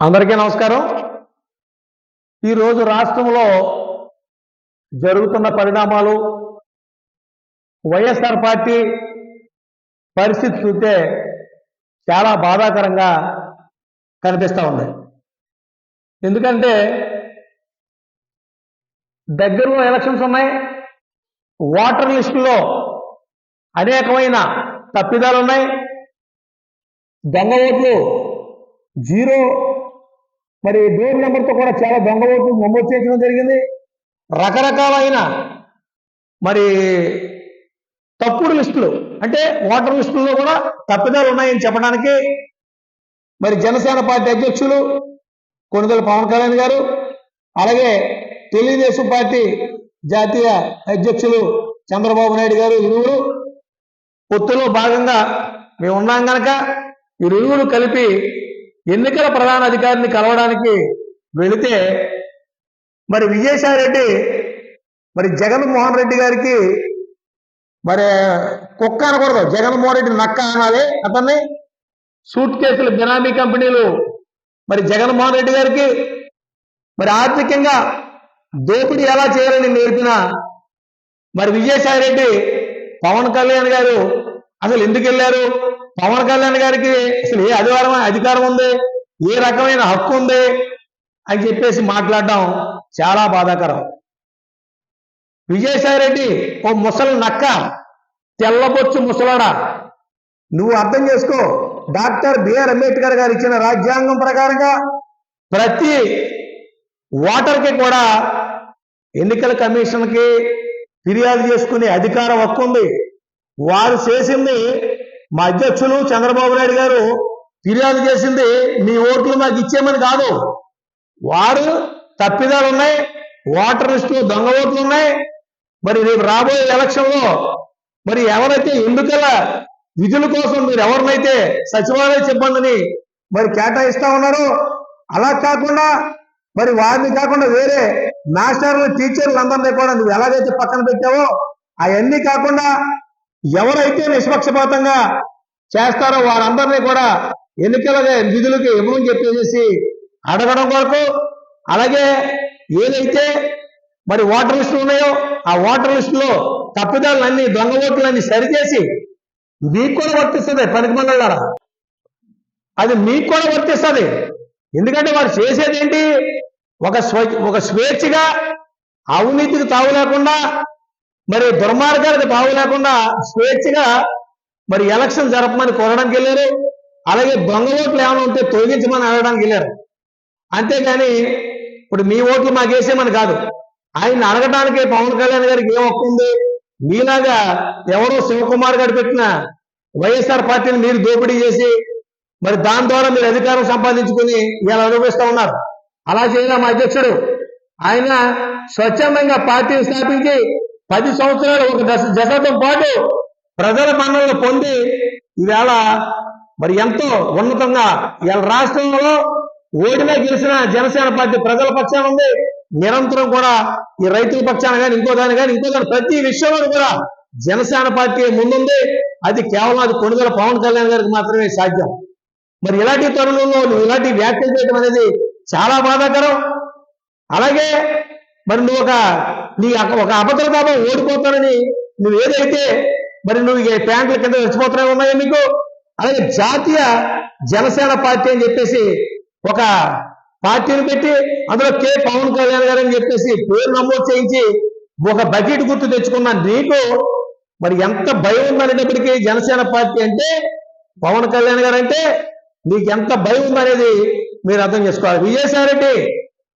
అందరికీ నమస్కారం. ఈరోజు రాష్ట్రంలో జరుగుతున్న పరిణామాలు వైఎస్ఆర్ పార్టీ పరిస్థితి చూస్తే చాలా బాధాకరంగా కనిపిస్తూ ఉంది. ఎందుకంటే దగ్గరలో ఎలక్షన్స్ ఉన్నాయి. ఓటర్ లిస్టులో అనేకమైన తప్పిదాలు ఉన్నాయి. దొంగ ఓట్లు జీరో మరి డోర్ నెంబర్తో కూడా చాలా దొంగ ఓట్లు నమోదు చేయడం జరిగింది. రకరకాలైన మరి తప్పుడు లిస్టులు అంటే ఓటర్ లిస్టుల్లో కూడా తప్పిదాలు ఉన్నాయని చెప్పడానికి మరి జనసేన పార్టీ అధ్యక్షులు కొనుగోలు పవన్ కళ్యాణ్ గారు అలాగే తెలుగుదేశం పార్టీ జాతీయ అధ్యక్షులు చంద్రబాబు నాయుడు గారు ఇరువురు. పొత్తులో భాగంగా మేము ఉన్నాం కనుక ఇరువురు కలిపి ఎన్నికల ప్రధాన అధికారిని కలవడానికి వెళితే మరి విజయసాయి రెడ్డి మరి జగన్మోహన్ రెడ్డి గారికి మరి కుక్క అనకూడదు. జగన్మోహన్ రెడ్డి నక్క అనాలి. అతన్ని సూట్ కేసులు బినామీ కంపెనీలు మరి జగన్మోహన్ రెడ్డి గారికి మరి ఆర్థికంగా దోపిడీ ఎలా చేయాలని నేర్పిన మరి విజయసాయి రెడ్డి పవన్ కళ్యాణ్ గారు అసలు ఎందుకు వెళ్ళారు? పవన్ కళ్యాణ్ గారికి అసలు ఏ అధికారం అధికారం ఉంది? ఏ రకమైన హక్కు ఉంది? అని చెప్పేసి మాట్లాడడం చాలా బాధాకరం. విజయసాయి రెడ్డి ఓ ముసలి నక్క తెల్లబొచ్చు ముసలాడా. నువ్వు అర్థం చేసుకో డాక్టర్ బిఆర్ అంబేద్కర్ గారు ఇచ్చిన రాజ్యాంగం ప్రకారంగా ప్రతి ఓటర్కి కూడా ఎన్నికల కమిషన్కి ఫిర్యాదు చేసుకునే అధికారం హక్కు ఉంది. వారు చేసింది మా అధ్యక్షులు చంద్రబాబు నాయుడు గారు ఫిర్యాదు చేసింది మీ ఓట్లు మాకు ఇచ్చేమని కాదు. వారు తప్పిదాలు ఉన్నాయి ఓటర్ లిస్టులో దొంగ ఓట్లు ఉన్నాయి. మరి రేపు రాబోయే ఎలక్షన్లో మరి ఎవరైతే ఎన్నికల విధుల కోసం మీరు ఎవరినైతే సచివాలయ సిబ్బందిని మరి కేటాయిస్తా ఉన్నారో అలా కాకుండా మరి వారిని కాకుండా వేరే మాస్టర్లు టీచర్లు అందరినీ కూడా నువ్వు ఎలాగైతే పక్కన పెట్టావో అవన్నీ కాకుండా ఎవరైతే నిష్పక్షపాతంగా చేస్తారో వారందరినీ కూడా ఎన్నికల నిధులకి ఇవ్వమని చెప్పేసి అడగడం కొరకు అలాగే ఏదైతే మరి ఓటర్ లిస్టులు ఉన్నాయో ఆ ఓటర్ లిస్టులో తప్పిదాలన్నీ దొంగ ఓట్లన్నీ సరిచేసి మీకు కూడా వర్తిస్తుంది పనికి మండలారా అది మీకు కూడా వర్తిస్తుంది. ఎందుకంటే వారు చేసేది ఏంటి? ఒక స్వ ఒక స్వేచ్ఛగా అవినీతికి తావు లేకుండా మరి దుర్మార్గాలకు తావు లేకుండా స్వేచ్ఛగా మరి ఎలక్షన్ జరపమని కోరడానికి వెళ్ళారు. అలాగే దొంగ ఓట్లు ఏమైనా ఉంటే తొలగించమని అడగడానికి వెళ్ళారు. అంతేగాని ఇప్పుడు మీ ఓట్లు మాకు వేసేమని కాదు. ఆయన అడగడానికి పవన్ కళ్యాణ్ గారికి ఏం హక్కు మీలాగా ఎవరో శివకుమార్ గారు పెట్టిన వైఎస్ఆర్ పార్టీని మీరు దోపిడీ చేసి మరి దాని ద్వారా మీరు అధికారం సంపాదించుకుని ఇలా అనుభవిస్తూ ఉన్నారు. అలా చేయడం మా అధ్యక్షుడు. ఆయన స్వచ్ఛందంగా పార్టీని స్థాపించి పది సంవత్సరాలు ఒక దశ దశాబ్దం పాటు ప్రజల మన్నలను పొంది ఈవేళ మరి ఎంతో ఉన్నతంగా ఇవాళ రాష్ట్రంలో ఓడినా గెలిచిన జనసేన పార్టీ ప్రజల పక్షాన ఉంది. నిరంతరం కూడా ఈ రైతుల పక్షాన కానీ ఇంకో దాని కానీ ఇంకో దాని ప్రతి విషయంలో కూడా జనసేన పార్టీ ముందుంది. అది కేవలం అది కొనుగోలు పవన్ కళ్యాణ్ గారికి మాత్రమే సాధ్యం. మరి ఇలాంటి తరుణంలో నువ్వు ఇలాంటి వ్యాఖ్యలు చేయడం అనేది చాలా బాధాకరం. అలాగే మరి నువ్వు ఒక నీ ఒక ఒక అభద్రతాపం ఓడిపోతానని నువ్వు ఏదైతే మరి నువ్వు ఈ ప్యాంట్ల కింద రెచ్చిపోతున్నాయి ఉన్నాయా నీకు? అలాగే జాతీయ జనసేన పార్టీ అని చెప్పేసి ఒక పార్టీని పెట్టి అందులో కే. పవన్ కళ్యాణ్ గారు అని చెప్పేసి పేరు నమోదు చేయించి ఒక బకెట్ గుర్తు తెచ్చుకున్న నీకు మరి ఎంత భయం ఉందనేటప్పటికీ జనసేన పార్టీ అంటే పవన్ కళ్యాణ్ గారు అంటే నీకు ఎంత భయం ఉందనేది మీరు అర్థం చేసుకోవాలి. విజయసాయి రెడ్డి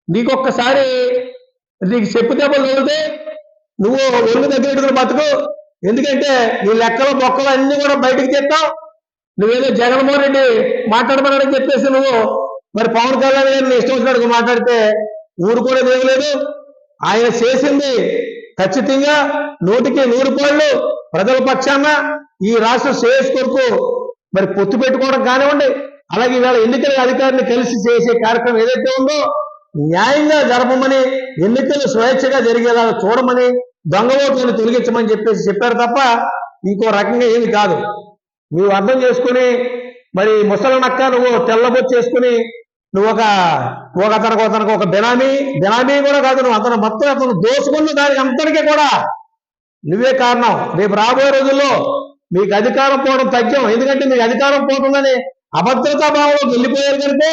నీకొక్కసారి నీకు చెప్పు దెబ్బలు తగిలితే నువ్వు ఒళ్ళు దగ్గర బతుకు ఎందుకంటే నీ లెక్కలు బొక్కలు అన్ని కూడా బయటకు చెప్తావు నువ్వేదో జగన్మోహన్ రెడ్డి మాట్లాడమని చెప్పేసి నువ్వు మరి పవన్ కళ్యాణ్ గారిని ఇష్టం వచ్చినట్టు మాట్లాడితే ఊరుకోవడం ఏం లేదు. ఆయన చేసింది ఖచ్చితంగా నూటికి నూరు కోళ్ళు ప్రజల పక్షాన ఈ రాష్ట్ర శ్రేయస్ కొరకు మరి పొత్తు పెట్టుకోవడం కానివ్వండి అలాగే ఇవాళ ఎన్నికల అధికారిని కలిసి చేసే కార్యక్రమం ఏదైతే ఉందో న్యాయంగా జరపమని ఎన్నికలు స్వేచ్ఛగా జరిగేలా చూడమని దొంగ ఓట్లను తొలగించమని చెప్పేసి చెప్పారు తప్ప ఇంకో రకంగా ఏమి కాదు. నువ్వు అర్థం చేసుకుని మరి ముసలి నక్క నువ్వు తెల్లబొచ్చేసుకుని నువ్వు ఒక ఒక అతనికి అతనికి ఒక బినామీ బినామీ కూడా కాదు నువ్వు అతను మొత్తం అతను దోసుకున్న దానికి అంతటికీ కూడా నువ్వే కారణం. రేపు రాబోయే రోజుల్లో మీకు అధికారం పోవడం తథ్యం ఎందుకంటే మీకు అధికారం పోతుందని అభద్రతా భావంలోకి వెళ్ళిపోయారు కనుక